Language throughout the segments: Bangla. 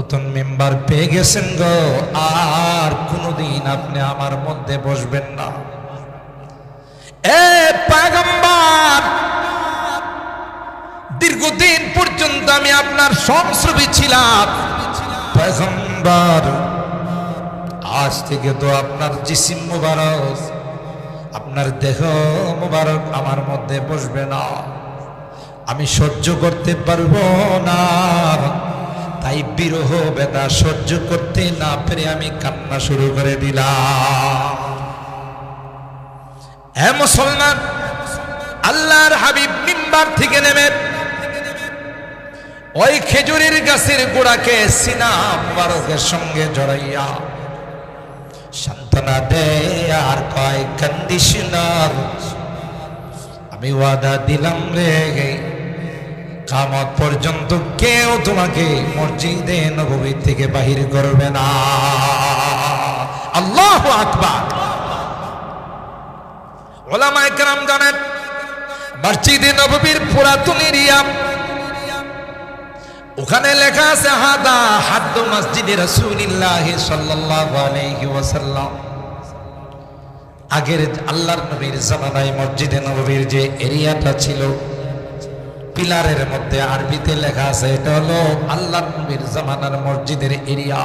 নতুন মেম্বার পেয়ে গেছেন গো। আর কোনোদিন আপনি আমার মধ্যে বসবেন না। এ পাগম্বার! দীর্ঘদিন পর্যন্ত আমি আপনার সংস্রবী ছিলাম। পয়গম্বর আজ থেকে তো আপনার জিসিম মুবারক, আপনার দেহ মুবারক আমার মধ্যে বসবে না। আমি সহ্য করতে পারব না। তাই বিরহ বেদা সহ্য করতে না পেরে আমি কান্না শুরু করে দিলাম। মুসলমান, আল্লাহর হাবিব মিম্বার থেকে নেমে ওই খেজুরের গাছের গোড়াকে সিনা সঙ্গে জড়াইয়া সান্ত্বনা দেয় আর কয় কন্ডিশনার আমি ওয়াদা দিলাম রে কামত পর্যন্ত কেউ তোমাকে মসজিদে নবী থেকে বাহির করবে না। আল্লাহ আকবার। ওলামায়ে কেরাম জানেন, মসজিদে নববীর পুরাতন এরিয়া ওখানে লেখা আছে, হাদা হাদ্দ মসজিদে রাসূলুল্লাহ সাল্লাল্লাহু আলাইহি ওয়াসাল্লাম। আগের আল্লাহর নবীর জামানায় মসজিদে নববীর যে এরিয়াটা ছিল পিলারের মধ্যে আরবিতে লেখা আছে, এটা হলো আল্লাহর নবীর জামানার মসজিদের এরিয়া।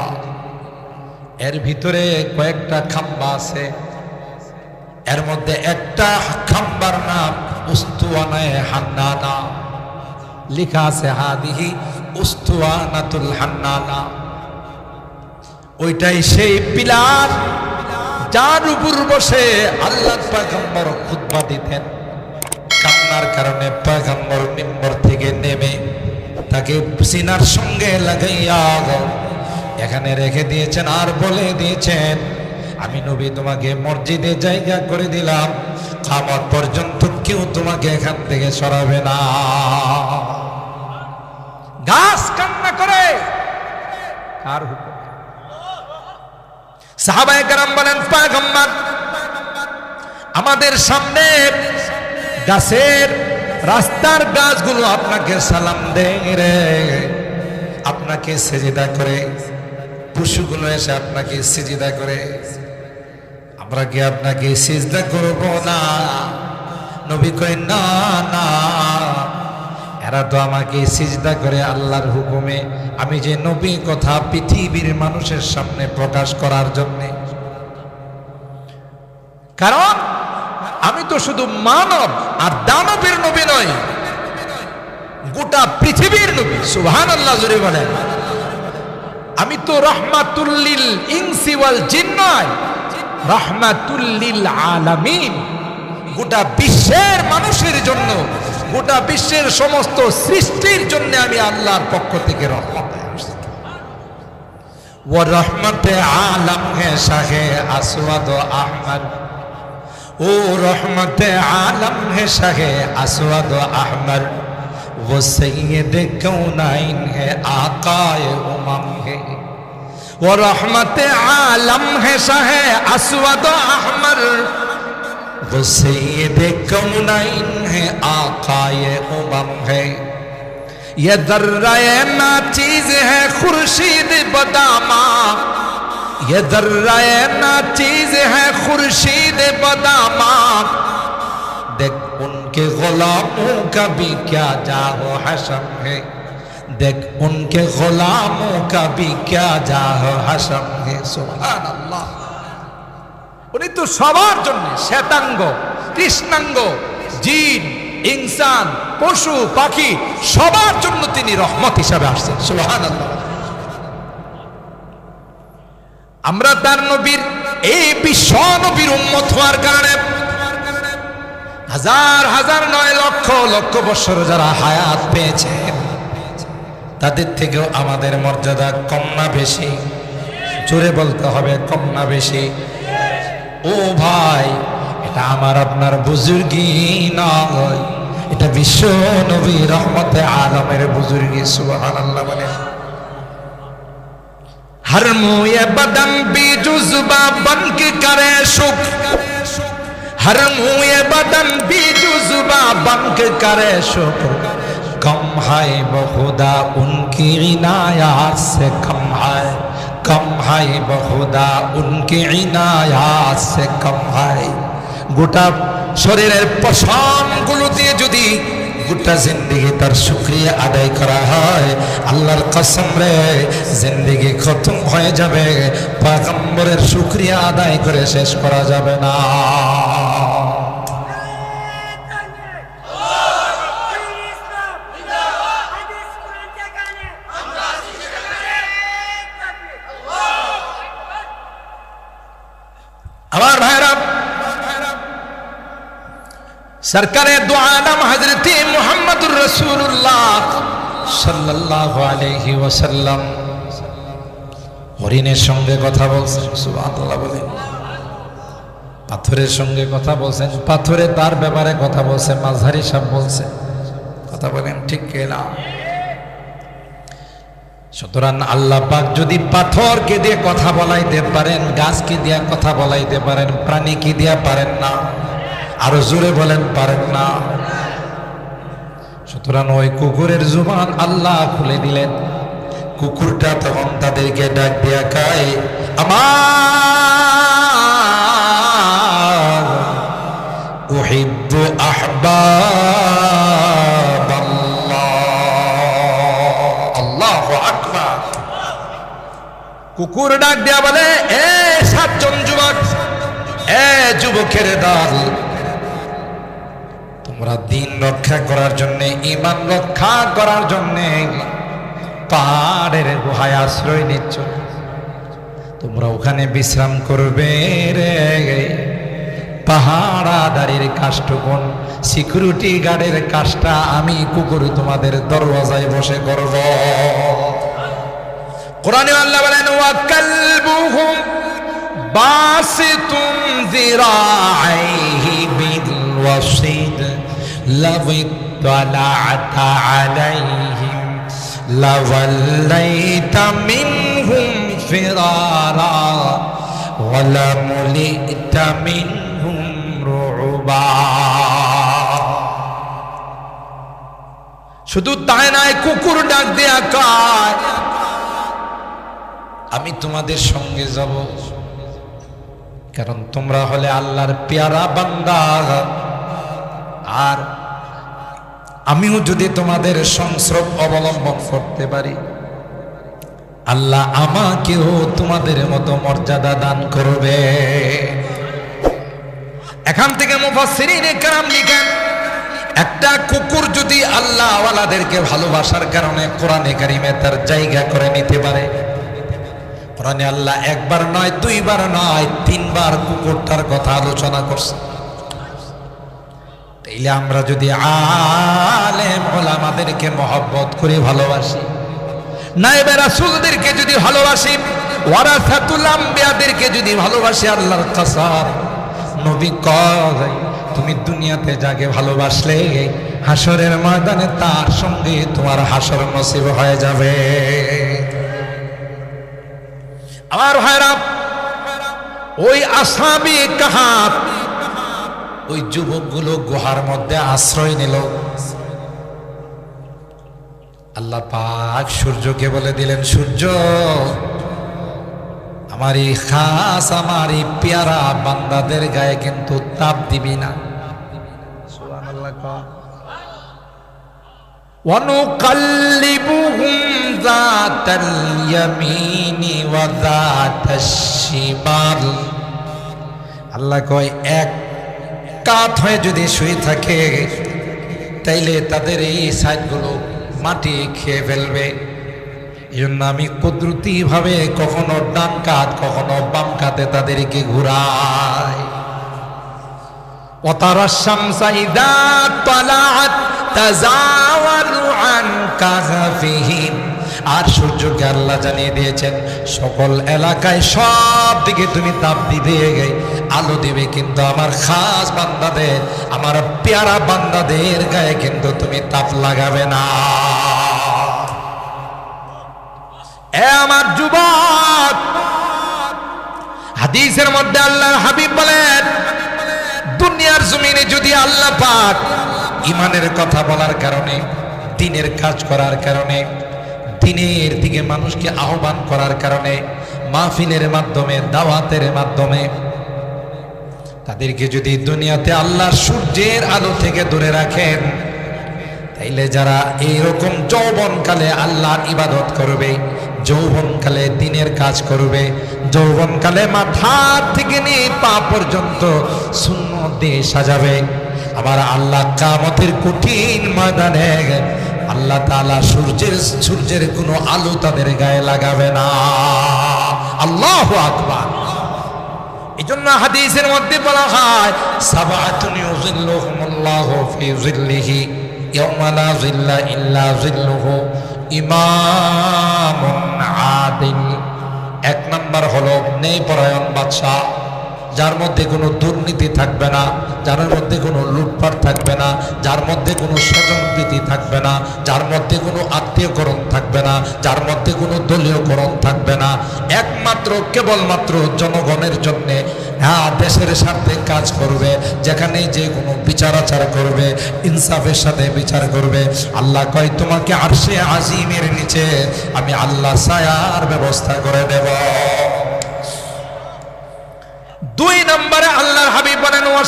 এর ভিতরে কয়েকটা খাম্বা আছে। এর মধ্যে একটা খাম্বার নাম উস্তুয়ানায় হান্নানা। লেখা আছে হাদিহি উস্তুয়ানাতুল হান্নানা। ওইটাই সেই পিলার যার উপর বসে আল্লাহ পয়গম্বর খুতবা দিতেন। কান্নার কারণে পয়গম্বর মিম্বর থেকে নেমে তাকে সিনার সঙ্গে লাগাইয়া এখানে রেখে দিয়েছেন আর বলে দিয়েছেন, আমি নবী, তোমাকে মসজিদে জায়গা করে দিলাম। খামত পর্যন্ত কেউ তোমাকে এখান থেকে সরাবে না। গাছ কান্না করে। কার হুকুম? সাহাবায়ে কেরাম বলেন, পয়গম্বর, আমাদের সামনে গাছের রাস্তার গাছগুলো আপনাকে সালাম দেয় রে। আপনাকে সেজিদা করে, পশুগুলো এসে আপনাকে সেজিদা করে। আমরা কি আপনাকে সিজদা করব না? নবী কয়, না না। এরা তো আমাকে সিজদা করে আল্লাহর হুকুমে। আমি যে নবী কথা পৃথিবীর মানুষের সামনে প্রকাশ করার জন্যে। কারণ তো শুধু মানব আর দানবের নবী নয়, গোটা পৃথিবীর নবী সুবহান আল্লাহ জুড়ে বলেন। আমি তো রহমাতুল্লিল ইনসি ওয়াল জিন নয় রহমাতুল্লিল আলামিন। গোটা বিশ্বের মানুষের জন্য, গোটা বিশ্বের সমস্ত সৃষ্টির জন্য আমি আল্লাহর পক্ষ থেকে রহমত ও রহমতে আলম হে শাহে আসওয়াদ আহমদ। او رحمت عالم ہے شہ اسود و احمر۔ وہ سید کونائن ہے؟ آقا امم ہے۔ وہ رحمت عالم ہے شہ اسود و احمر۔ وہ سید کونائن ہے؟ آقا امم ہے۔ یہ درہ ناچیز ہے، خورشید بدامہ۔ یہ ذرہ نا چیز ہے خرشید بداما دیکھ ان کے غلاموں کا بھی کیا جاہو حشم ہے دیکھ ان کے غلاموں کا بھی کیا جاہو حشم ہے سبحان اللہ انہیں تو سوار জন্য شیطنگو کرشننگو جین انسان پوشو پاکی سوار জন্য তিনি রহমত হিসাবে আসছেন সুহান আল্লাহ আমরা তার নবীর, এই বিশ্ব নবীর উন্মত হওয়ার কারণে হাজার হাজার নয় লক্ষ লক্ষ বছর যারা হায়াত পেয়েছেন তাদের থেকেও আমাদের মর্যাদা কম না বেশি। জোরে বলতে হবে, কম না বেশি। ও ভাই, এটা আমার আপনার বুজুর্গি নয়। এটা বিশ্ব নবী রহমতে আলমের বুজুর্গি সুবহান আল্লাহ বলে हर मुए बदन भी जुजबा बन के करे सुख हर मुए बदन भी जुजबा बन के करे शुक्र गम है बहुदा उनकी इनायात से कम है कम है बहुदा उनकी इनायात से कम है গোটা শরীরের পশমগুলো দিয়ে যদি গোটা জিন্দিগি তার শুক্রিয়া আদায় করা হয়। আল্লাহর কসম রে, জিন্দিগি খতম হয়ে যাবে, পাগম্বরের শুক্রিয়া আদায় করে শেষ করা যাবে না আমার ভাইরা সরকারে দোয়ানাম হজরত মোহাম্মদুর রসুল্লাহ সাল্লাল্লাহু আলাইহি ওয়াসাল্লাম। হরিণের সঙ্গে কথা বলছেন বলেন। পাথরের সঙ্গে কথা বলছেন, পাথরে তার ব্যাপারে কথা বলছে, মাঝারি সাহেব বলছে। কথা বলেন, ঠিক না? সুতরাং আল্লাহ পাক যদি পাথরকে দিয়ে কথা বলাইতে পারেন, গাছকে দিয়ে কথা বলাইতে পারেন, প্রাণীকে দিয়ে পারেন না। আরও জোরে বলেন, পারেন না। সুতরাং ওই কুকুরের জুবান আল্লাহ খুলে দিলেন। কুকুরটা তখন তাদেরকে ডাক দিয়া কায়, আমার আল্লাহু আকবার। কুকুর ডাক দিয়া বলে, এ সাতজন যুবক, এ যুবকের দল রক্ষা করার জন্য ইমান রক্ষা করার জন্য পাহাড়ের গুহায় আশ্রয় নিচ্ছ। তোমরা ওখানে বিশ্রাম করবে রে। পাহাড়াদারির কাজটুকুন সিকিউরিটি গার্ডের কাজটা আমি কুকুর তোমাদের দরওয়াজায় বসে করব। কোরআনে আল্লাহ বলেন, ওয়া কালবুহুম বাসিতুম যিরাআইহি বিল ওয়াসিদ লাউ ইত্তালা'তা আলাইহিম লাওয়াল্লাইতা মিনহুম ফিরারা ওয়ালামুলিতা মিনহুম রুবা শুধু তাই নয়, কুকুর ডাক দেয়া কায় আমি তোমাদের সঙ্গে যাব। কারণ তোমরা হলে আল্লাহর পেয়ারা বান্দা। আর আমিও যদি তোমাদের সংস্রব অবলম্বন করতে পারি, আল্লাহ আমাকেও তোমাদের মতো মর্যাদা দান করবে। এখান থেকে মুফাসসিরিনে কেরাম লিখেন, একটা কুকুর যদি আল্লাহ ওয়ালাদেরকে ভালোবাসার কারণে কোরআনে কারিমে তার জায়গা করে নিতে পারে, কোরআনে আল্লাহ একবার নয়, দুইবার নয়, তিনবার কুকুরটার কথা আলোচনা করছে। তাইলে আমরা যদি আলেম ওলামাদেরকে মহব্বত করে ভালোবাসি নাইবে রাসূলদেরকে যদি ভালোবাসি, ওয়ারাসাতুল আম্বিয়াদেরকে যদি ভালোবাসি, আল্লাহর কসম, নবী কয়, তুমি দুনিয়াতে যাকে ভালোবাসলে হাসরের ময়দানে তার সঙ্গে তোমার হাসর নসিব হয়ে যাবে। আমার ভাইরা, ওই আসামি কাহাত ওই যুবকগুলো গুহার মধ্যে আশ্রয় নিল আল্লাহ পাক সূর্যকে বলে দিলেন সূর্য আমার এই খাস আমার এই পেয়ারা বান্দাদের গায়ে কিন্তু তাপ দিবি না সুবহানাল্লাহ কও। ونقلبهم ذات اليمين وذات الشمال আল্লাহ কয় এক কাত হয়ে যদি শুয়ে থাকে, তাইলে তাদের এই সাইডগুলো মাটি খেয়ে ফেলবে। এই জন্য আমি কুদরতিভাবে কখনো ডান কাত, কখনো বাম কাতে তাদেরকে ঘুরাই। অতারা শামসা ইদা তালাত তাজাও আর সূর্যকে আল্লাহ জানিয়ে দিয়েছেন, সকল এলাকায় সব দিকে তুমি তাপ গে আলো দেবে কিন্তু আমার খাস বান্দাদের, আমার পেয়ারা বান্দাদের গায়ে কিন্তু তুমি তাপ লাগাবে না। এ আমার যুবক, হাদিসের মধ্যে আল্লাহর হাবিব বলেন, দুনিয়ার জমিনে যদি আল্লাহ পাক ইমানের কথা বলার কারণে, দিনের কাজ করার কারণে দিনের দিকে মানুষকে আহ্বান করার কারণে মাহফিলের মাধ্যমে, দাওয়াতের মাধ্যমে। তাদেরকে যদি দুনিয়াতে আল্লাহর সূর্যের আলো থেকে দূরে রাখেন, তাইলে যারা এইরকম যৌবনকালে আল্লাহর ইবাদত করবে, যৌবনকালে দিনের কাজ করবে, যৌবনকালে মাথা থেকে নিয়ে পা পর্যন্ত শূন্য দিয়ে সাজাবে। আবার আল্লাহ কামতের কঠিন ময়দানে আল্লাহ তালা সূর্যের সূর্যের কোনো আলো তাদের গায়ে লাগাবে না। আল্লাহ আকবার। এই জন্য হাদিসের মধ্যে বলা হয় সাবাতুন জিল্লিহি আদিল। এক নাম্বার হলো, নেই পরায়ণ বাদশাহ। যার মধ্যে কোনো দুর্নীতি থাকবে না, যার মধ্যে কোনো লুটপাট থাকবে না, যার মধ্যে কোনো স্বজনপ্রীতি থাকবে না, যার মধ্যে কোনো আত্মীয়করণ থাকবে না, যার মধ্যে কোনো দলীয়করণ থাকবে না। একমাত্র, কেবলমাত্র জনগণের জন্যে হ্যাঁ দেশের স্বার্থে কাজ করবে যেখানে যে কোনো বিচার আচার করবে, ইনসাফের সাথে বিচার করবে। আল্লাহ কয়, তোমাকে আর আরশে আজিমের নিচে আমি আল্লাহ সায়ার ব্যবস্থা করে দেব। বলেন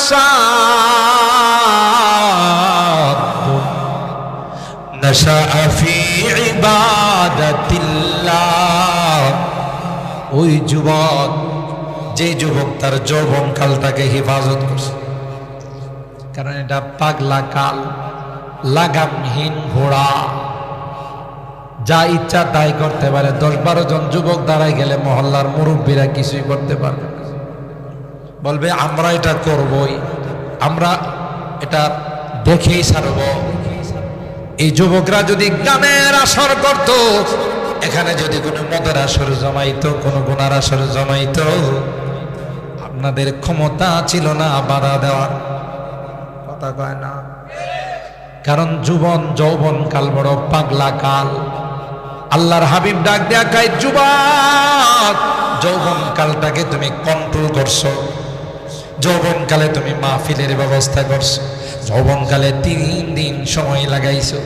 ওই যুবক, যে যুবক তার যৌবনকালটাকে হেফাজত করছে। কারণ এটা পাগলা কাল, লাগামহীন ঘোড়া। যা ইচ্ছা তাই করতে পারে। দশ বারো জন যুবক দাঁড়ায় গেলে মহল্লার মুরব্বীরা কিছুই করতে পারবে বলবে, আমরা এটা করবই। আমরা এটা দেখেই ছাড়ব। এই যুবকরা যদি গানের আসর করত, এখানে যদি কোনো মদের আসর জমাইতো, কোনো গুনার আসর জমাইতো, আপনাদের ক্ষমতা ছিল না বাধা দেওয়ার। কথা কয় না? কারণ যুবন যৌবন কাল বড় পাগলা কাল। আল্লাহর হাবিব ডাক দেয়া কায়, যুবক, যৌবন কালটাকে তুমি কন্ট্রোল করছ। যৌবনকালে তুমি মাহফিলের ব্যবস্থা করছ। যৌবনকালে তিন দিন সময় লাগাইছো,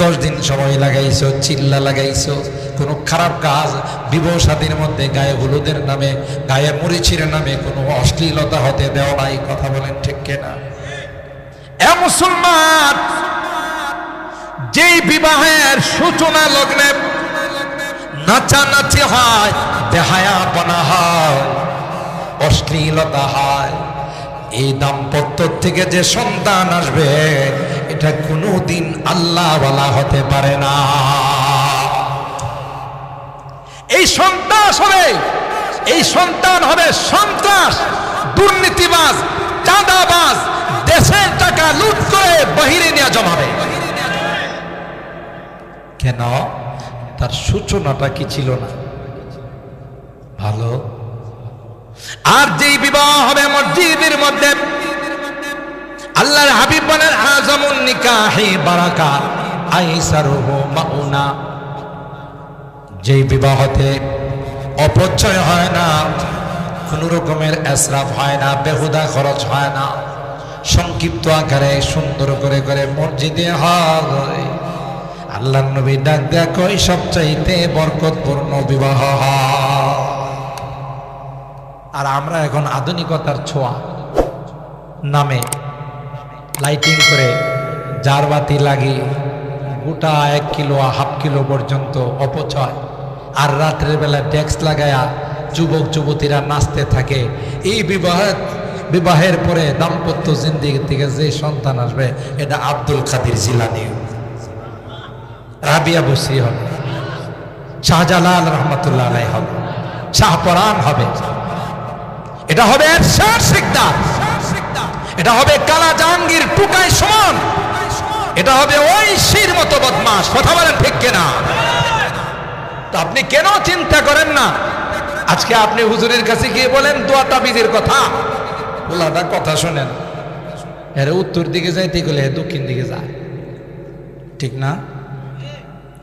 দশ দিন সময় লাগাইছো, চিল্লা লাগাইছো। কোনো খারাপ কাজ, বিবাহ মধ্যে গায়ে হলুদের নামে, গায়ে মরিচির নামে কোনো অশ্লীলতা হতে দেওয়া নাই, কথা বলেন ঠিক কেনা? এ মুসলমান, যেই বিবাহের সূচনা লগ্নে নাচানাচি হয় দেহায়াপনা হয়, অশ্লীলতা হয়। এই দাম্পত্য থেকে যে সন্তান আসবে, এটা কোনো কোনোদিন আল্লাহওয়ালা হতে পারে না। এই সন্ত্রাস হবে, এই সন্তান হবে সন্ত্রাস, দুর্নীতিবাজ, চাঁদাবাজ, দেশের টাকা লুট করে বাহিরে নিয়ে জমাবে। কেন? তার সূচনাটা কি ছিল না? ভালো? আর যেই বিবাহ হবে মসজিদের মধ্যে, আল্লাহর হাবিব বলেন আজমুন নিকাহি বারাকা আইসারুহু মাউনা। যেই বিবাহতে অপচয় হয় না, কোন রকমের এসরাফ হয় না, বেহুদা খরচ হয় না, সংক্ষিপ্ত আকারে সুন্দর করে করে মসজিদে হয় আল্লাহ নবী ডাক কই সবচাইতে বরকতপূর্ণ বিবাহ হয়। আর আমরা এখন আধুনিকতার ছোঁয়া নামে লাইটিং করে জারবাতি লাগিয়ে গোটা এক কিলো হাফ কিলো পর্যন্ত অপচয়। আর রাত্রের বেলা ট্যাক্স লাগায়া যুবক, যুবতীরা নাচতে থাকে। এই বিবাহ বিবাহের পরে দাম্পত্য জিন্দিগি থেকে যে সন্তান আসবে, এটা আব্দুল কাদির জিলানি। রাবিয়া বসি হবে। শাহজালাল রহমতুল্লাহ হবে। শাহপরান হবে। এটা হবে এরশাদ সিকদার। এটা হবে কালা জাহাঙ্গীর টুকাই সমান। এটা হবে ওই শির মতো বদমাস কথা বলেন ঠিক কিনা? তো আপনি কেন চিন্তা করেন না? আজকে আপনি হুজুরের কাছে গিয়ে বলেন, দোয়া তাবিজের কথা। ওলাটা কথা শোনেন। এর উত্তর দিকে যাইতে গেলে দক্ষিণ দিকে যায়। ঠিক না?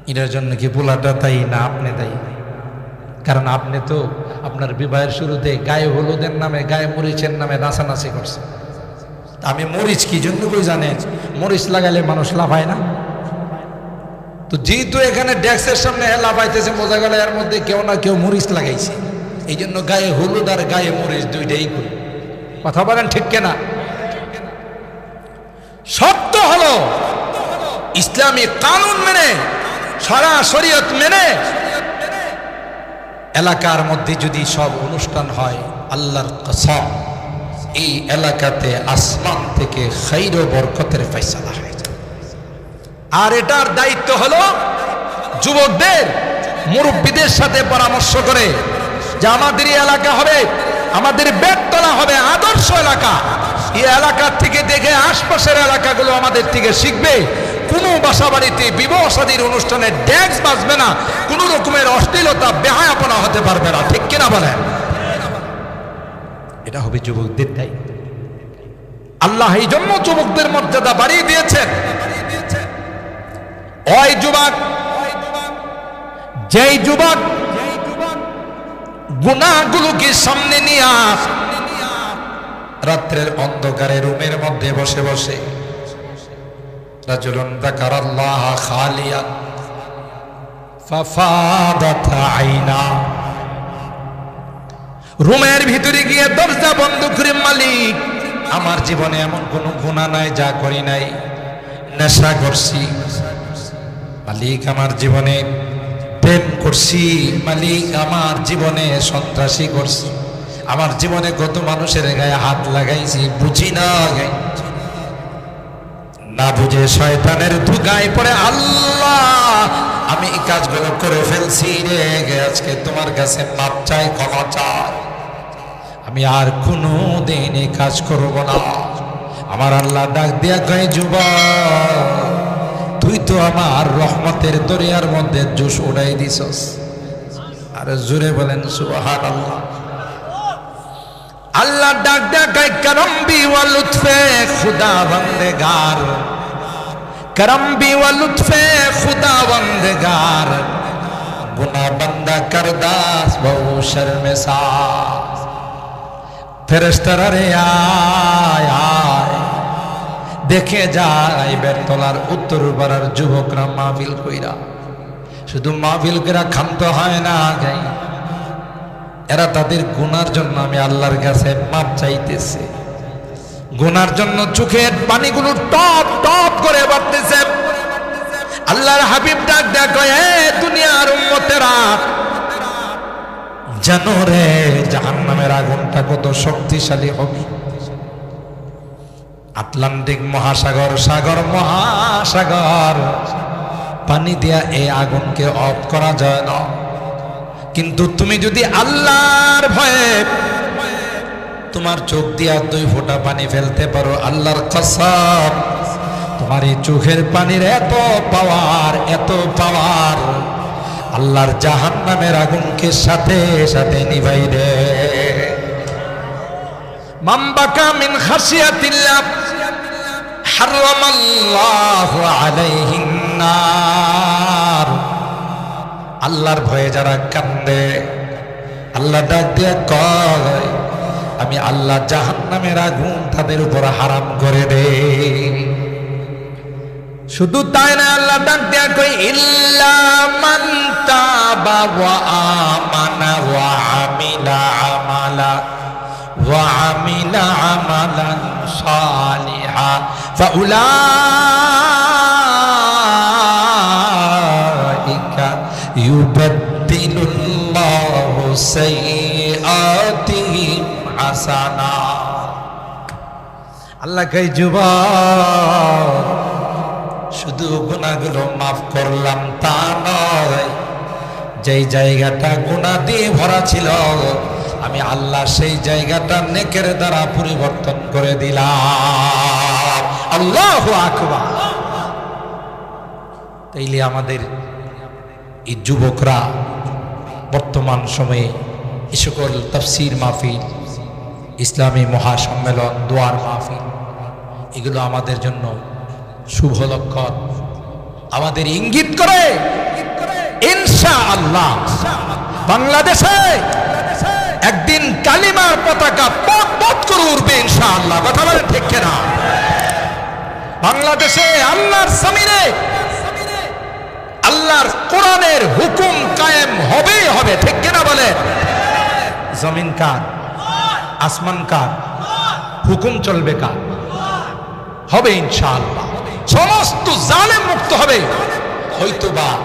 এটার জন্য কি পোলাটা তাই না? আপনি দায়ী কারণ আপনি তো আপনার বিবাহের শুরুতে গায়ে হলুদের নামে, গায়ে মরিচের নামে নাচানাচি করছে আমি মরিচ কি জন্য কই জানেন? মরিচ লাগালে মানুষ লাফায় না? তো যেহেতু এখানে ডেস্কের সামনে হেলা পাইতেছে বোঝা গেল, এর মধ্যে কেউ না কেউ মরিচ লাগাইছে। এই জন্য গায়ে হলুদ আর গায়ে মরিচ দুইটাই করি। কথা বলেন ঠিক কেনা? সত্য হলো, ইসলামী কানুন মেনে, সারা শরীয়ত মেনে এলাকার মধ্যে যদি সব অনুষ্ঠান হয়, আল্লাহর কসম, এই এলাকাতে আসমান থেকে খৈর বরকতের ফয়সালা হয় আর এটার দায়িত্ব হলো যুবকদের, মুরব্বীদের সাথে পরামর্শ করে যে আমাদের এলাকা হবে, আমাদের বেডতলা হবে, আদর্শ এলাকা। এই এলাকার থেকে দেখে আশপাশের এলাকাগুলো আমাদের থেকে শিখবে। কোনো বাসাবাড়িতে বিবাহ সাদীর অনুষ্ঠানে ড্যান্স বাজবে না। কোনো রকমের অশ্লীলতা, বেহায়াপনা হতে পারবে না, ঠিক কিনা বলেন? এটা হবে যুবকদের দায়িত্ব। আল্লাহ এই জন্য যুবকদের মর্যাদা বাড়িয়ে দিয়েছেন। ওই যুবক, যেই যুবক গুণাগুলোকে সামনে নিয়ে আস, রাত্রের অন্ধকারে রুমের মধ্যে বসে বসে, রাজুলুন যাকারাল্লাহ খালিয়ান, ফাফাদাত আইনা। রুমের ভিতরে গিয়ে দরজা বন্ধ করে, মালিক, আমার জীবনে এমন কোনো গুণা নাই, যা করি নাই, নেশা করছি। মালিক, আমার জীবনে প্রেম করছি। মালিক, আমার জীবনে সন্ত্রাসী করছি। আমার জীবনে কত মানুষের গায়ে হাত লাগাইছি, বুঝি না না বুঝে শয়তানের ধুকায় পড়ে আল্লাহ, আমি এই কাজগুলো করে ফেলছি রে আজকে তোমার কাছে মাপ চাই, ক্ষমা চাই। আমি আর কোনো দিন কাজ করব না। আমার আল্লাহ ডাক দিয়া কয়, যুবক, তুই তো আমার রহমতের দরিয়ার মধ্যে জোশ উড়াই দিছস। আর জুড়ে বলেন সুবহান আল্লাহ আল্লাহ ডাক ডাকায় করম্বি ওয়া লুৎফে, খুদা বন্দেগার। করম্বি ওয়া লুৎফে, খুদা বন্দেগার। গুনা বন্দা করদাস বহু শর্মে ফেরেস্তারা রে, আয় দেখে যায় বেতলার উত্তর পাড়ার যুবকরা মাহফিল কইরা। শুধু মাহফিল কইরা ক্ষান্ত হয় না যাই এরা তাদের গুনার জন্য আমি আল্লাহর কাছে মাপ চাইতেছে। গুনার জন্য চোখের পানিগুলো টপ টপ করে বাড়তেছে। আল্লাহর হাবিব ডাক এ দুনিয়ার উম্মতেরা জানো রে, জাহান্নামের আগুনটা কত শক্তিশালী হবে। আটলান্টিক মহাসাগর, সাগর, মহাসাগর। পানি দিয়া এই আগুনকে অফ করা যায় না। কিন্তু তুমি যদি আল্লাহর ভয়ে তোমার চোখ দিয়া দুই ফোঁটা পানি ফেলতে পারো, আল্লাহর কসম, তোমার এই চোখের পানির এত পাওয়ার এত পাওয়ার আল্লাহর জাহান নামের আগুনকে সাথে সাথে নিভাই রে মাম্বাকা মিন আল্লাহর ভয়ে যারা কান্দে, আল্লাহ ডাক দিয়ে কয়, আমি আল্লাহ জাহান্নামের আগুন তাদের উপর হারাম করে দে শুধু তাই না আল্লাহ ডাক দেয়া কই ইল্লা মান তাবা ওয়া আমানা ওয়া আমিলা আমালা, ওয়া আমিলা আমালান সালিহা, ফাউলাইকা ইউবাদদিলুল্লাহু সাইয়্যাতিহিম হাসানা. আল্লাহ কই যুবক শুধু গুণাগুলো মাফ করলাম তা নয়। যেই জায়গাটা গুণা দিয়ে ভরা ছিল, আমি আল্লাহ সেই জায়গাটা নেকের দ্বারা পরিবর্তন করে দিলাম। আল্লাহ আকবা তাইলে আমাদের এই যুবকরা বর্তমান সময়ে এ সকল তফসির মাহফিল, ইসলামী মহাসম্মেলন, দোয়ার মাহফিল, এগুলো আমাদের জন্য শুভ লক্ষণ আমাদের ইঙ্গিত করে ইনশা আল্লাহ বাংলাদেশে একদিন কালিমার পতাকা পথ পথ করে উঠবে ইনশা আল্লাহ কথা বলে ঠিক না বাংলাদেশে আল্লাহর সামিনে আল্লাহর কোরআনের হুকুম কায়েম হবেই হবে, ঠিক কিনা বলে জমিন কার? আসমান কার? হুকুম চলবে কার? হবে ইনশাআল্লাহ। সমস্ত জালে মুক্ত হবে। হয়তোবা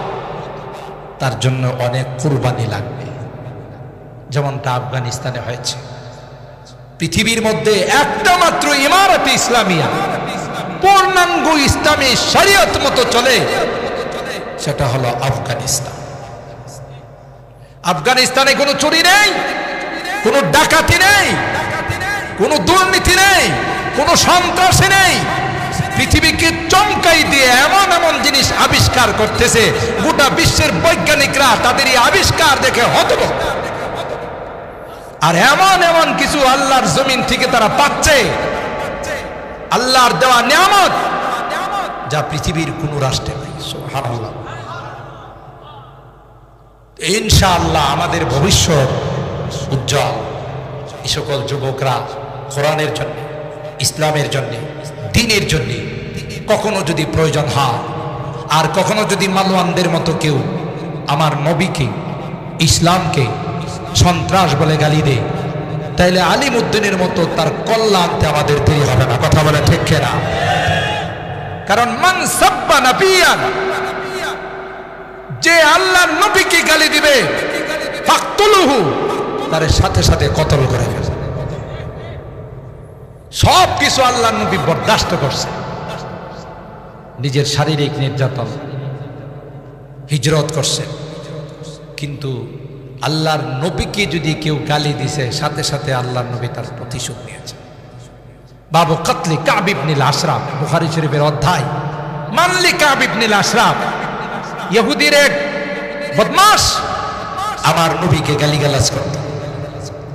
তার জন্য অনেক কুরবানি লাগবে। যেমনটা আফগানিস্তানে হয়েছে। পৃথিবীর মধ্যে একটা মাত্র ইমারত ইসলামিয়া। পূর্ণাঙ্গ ইসলামী শরীয়ত মতো চলে। সেটা হলো আফগানিস্তান। আফগানিস্তানে কোনো চুরি নেই, কোনো ডাকাতি নেই, কোনো দুর্নীতি নেই, কোনো সন্ত্রাসী নেই। পৃথিবীকে চমকাই দিয়ে এমন এমন জিনিস আবিষ্কার করতেছে, গোটা বিশ্বের বৈজ্ঞানিকরা তাদের এই আবিষ্কার দেখে হতভম্ব আর এমন এমন কিছু আল্লাহর জমিন থেকে তারা পাচ্ছে, আল্লাহর দেওয়া নিয়ামত যা পৃথিবীর কোন রাষ্ট্রে নেই, সুবহানাল্লাহ। ইনশাআল্লাহ আমাদের ভবিষ্যৎ উজ্জ্বল এই সকল যুবকরা কোরআনের জন্য, ইসলামের জন্য দিনের জন্য কখনো যদি প্রয়োজন হয়, আর কখনো যদি মালওয়ানদের মতো কেউ আমার নবীকে, ইসলামকে সন্ত্রাস বলে গালি দেয়, তাইলে আলিম উদ্দিনের মতো তার কল্যাণ আনতে আমাদের দেরি হবে না। কথা বলে ঠিক না কারণ মান সাব্বা নাবিয়ান, যে আল্লাহ নবীকে গালি দিবে, ফাকতুলুহু, তার সাথে সাথে কতল করে ফেলবে। সব কিছু আল্লাহ নবী বরদাস্ত করছে। নিজের শারীরিক নির্যাতন হিজরত করছে। কিন্তু আল্লাহর নবীকে যদি কেউ গালি দিছে, সাথে সাথে আল্লাহর নবী তার প্রতিশোধ নিয়েছে। বাবু কাতলি কাবিবনিল আশরাফ, বুখারি শরীফের অধ্যায়। মানলি কাবিবনিল আশরাফ, ইহুদির এক বদমাস আমার নবীকে গালিগালাজ করত।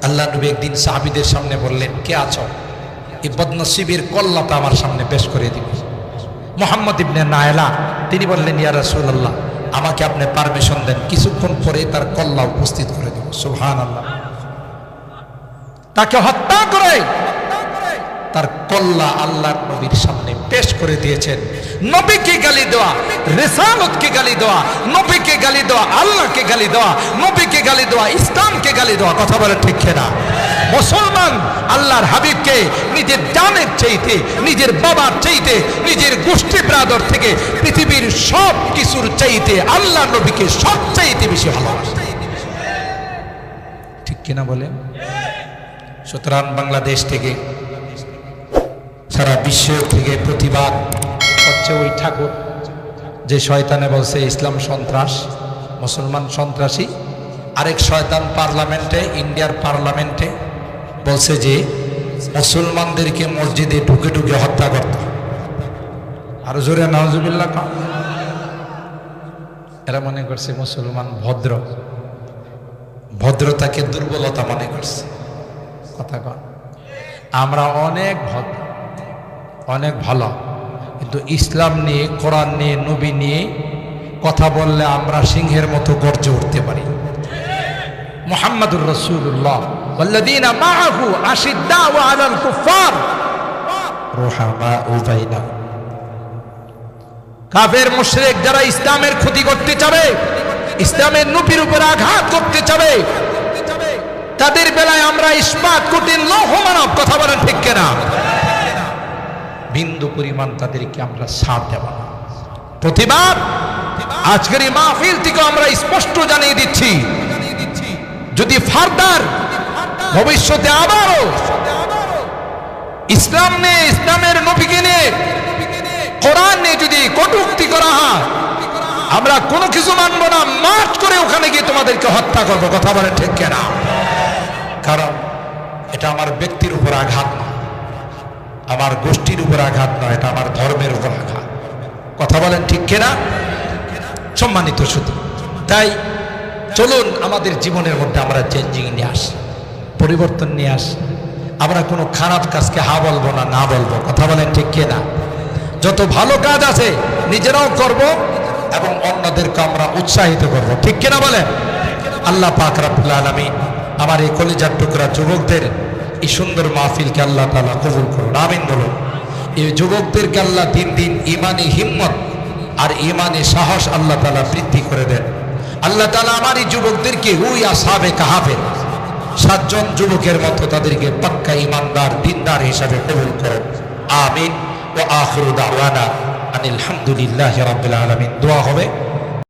আল্লাহ নবী একদিন সাহাবিদের সামনে বললেন, কে আছো? এই বদনসিবির কল্লাটা আমার সামনে পেশ করে দিবে? মোহাম্মদ ইবনে নায়লা, তিনি বললেন, ইয়া রাসূলুল্লাহ, আমাকে আপনি পারমিশন দেন, কিছুক্ষণ পরে তার কল্লা উপস্থিত করে দেব। সুহান আল্লাহ তাকে হত্যা করে তার কল্লা আল্লাহর নবীর সামনে পেশ করে দিয়েছেন। নবীকে গালি দেওয়া, রেসালতকে গালি দেওয়া, নবীকে গালি দেওয়া, আল্লাহকে গালি দেওয়া, নবীকে গালি দেওয়া, ইসলামকে গালি দেওয়া, কথা বলে ঠিক না মুসলমান আল্লাহর হাবিবকে নিজের জানের চাইতে, নিজের বাবার চাইতে, নিজের গোষ্ঠী ব্রাদর থেকে পৃথিবীর সব কিছুর চাইতে আল্লাহ নবীকে সব চাইতে বেশি ভালোবাসে। ঠিক কিনা বলেন? সুতরাং বাংলাদেশ থেকে সারা বিশ্ব থেকে প্রতিবাদ হচ্ছে ওই ঠাকুর, যে শয়তানে বলছে ইসলাম সন্ত্রাস, মুসলমান সন্ত্রাসী। আরেক শয়তান পার্লামেন্টে, ইন্ডিয়ার পার্লামেন্টে বলছে যে মুসলমানদেরকে মসজিদে ঢুকে ঢুকে হত্যা করত। আরও জোরে নজুবিল্লা কম এরা মনে করছে মুসলমান ভদ্র। ভদ্রতাকে দুর্বলতা মনে করছে। কথা কন। আমরা অনেক ভদ্র। অনেক ভালো। কিন্তু ইসলাম নিয়ে, কোরআন নিয়ে, নবী নিয়ে কথা বললে আমরা সিংহের মতো গর্জে উঠতে পারি। মোহাম্মদুর রসুল্লাহ কাফের, মুশরেক যারা ইসলামের ক্ষতি করতে চাবে, ইসলামের নবীর উপর আঘাত করতে চাবে, তাদের বেলায় আমরা ইস্পাত কঠিন লৌহ মানব কথা বলেন ঠিক কেনা? বিন্দু পরিমাণ তাদেরকে আমরা ছাড় দেব না। প্রতিবাদ আজকের এই মাহফিল থেকে আমরা স্পষ্ট জানিয়ে দিচ্ছি, যদি ফার্দার ভবিষ্যতে আবারও ইসলাম নিয়ে, ইসলামের নবীকে নিয়ে, কোরআন যদি কটুক্তি করা হয়, আমরা কোনো কিছু মানব না, মাঠ করে ওখানে গিয়ে তোমাদেরকে হত্যা করব, কথা বলে ঠিক কেনা? কারণ এটা আমার ব্যক্তির উপর আঘাত নয় আমার গোষ্ঠীর উপর আঘাত নয়, এটা আমার ধর্মের উপর আঘাত। কথা বলেন ঠিক কিনা? সম্মানিত শুধু। তাই চলুন আমাদের জীবনের মধ্যে আমরা চেঞ্জিং নিয়ে আসি, পরিবর্তন নিয়ে আসি। আমরা কোনো খারাপ কাজকে হা বলব না না বলব। কথা বলেন ঠিক কিনা? যত ভালো কাজ আছে, নিজেরাও করব এবং অন্যদেরকে আমরা উৎসাহিত করব। ঠিক কিনা বলেন? আল্লাহ পাক রাব্বুল আলামিন আমার এই কলিজার টুকরা যুবকদের এই সুন্দর মাহফিলকে আল্লাহ তালা কবুল করুন, আমিন বলুন। এই যুবকদেরকে আল্লাহ দিন দিন ইমানি হিম্মত আর ইমানে সাহস আল্লাহ তালা বৃদ্ধি করে দেন। আল্লাহ তালা আমার এই যুবকদেরকে ওই আসাবে কাহাবে সাতজন যুবকের মতো তাদেরকে পাক্কা ইমানদার দিনদার হিসাবে কবুল করো আমিন। ও আখরু দাওয়ানা আনিল হামদুলিল্লাহ রাব্বিল আলামিন। দোয়া হবে।